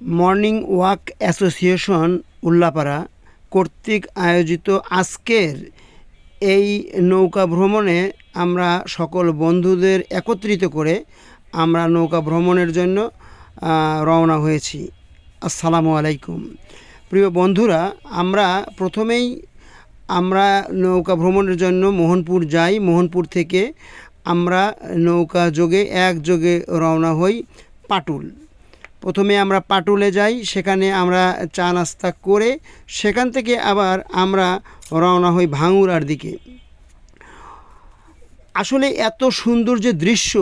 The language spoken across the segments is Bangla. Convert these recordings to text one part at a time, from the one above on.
মর্নিং ওয়াক অ্যাসোসিয়েশন উল্লাপাড়া কর্তৃক আয়োজিত আজকের এই নৌকা ভ্রমণে আমরা সকল বন্ধুদের একত্রিত করে আমরা নৌকা ভ্রমণের জন্য রওনা হয়েছি। আসসালামু আলাইকুম। প্রিয় বন্ধুরা, আমরা প্রথমেই আমরা নৌকা ভ্রমণের জন্য মোহনপুর যাই। মোহনপুর থেকে আমরা নৌকা যোগে এক যোগে রওনা হই পাটুল। প্রথমে আমরা পাটুলে যাই, সেখানে আমরা চা নাস্তা করে সেখান থেকে আবার আমরা রওনা হই ভাঙুরার দিকে। আসলে এত সুন্দর যে দৃশ্য,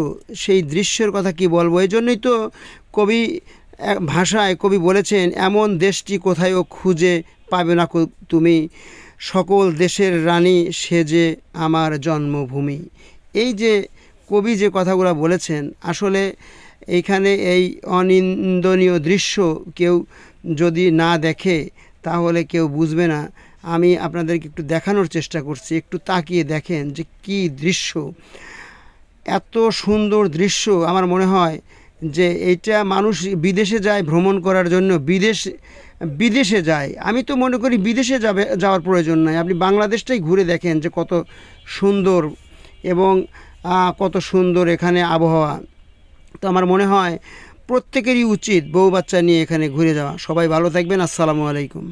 সেই দৃশ্যের কথা কি বলব? এই জন্যই তো কবি ভাষায় কবি বলেছেন, এমন দেশটি কোথায়ও খুঁজে পাবে না তুমি। সকল দেশের রানী সেজে আমার জন্মভূমি। এই যে কবি যে কথাগুলো বলেছেন, আসলে এইখানে এই অনিন্দনীয় দৃশ্য কেউ যদি না দেখে, তাহলে কেউ বুঝবে না। আমি আপনাদেরকে একটু দেখানোর চেষ্টা করছি, একটু তাকিয়ে দেখেন যে কি দৃশ্য। এত সুন্দর দৃশ্য আমার মনে হয় যে এটা মানুষ বিদেশে যায় ভ্রমণ করার জন্য, বিদেশ, বিদেশে যায়। আমি তো মনে করি বিদেশে যাবে, যাওয়ার প্রয়োজন নাই। আপনি বাংলাদেশটাই ঘুরে দেখেন যে কত সুন্দর এবং কত সুন্দর এখানে আবহাওয়া। তো আমার মনে হয় প্রত্যেকেরই উচিত বউ বাচ্চা নিয়ে এখানে ঘুরে যাওয়া। সবাই ভালো থাকবেন, আসসালামু আলাইকুম।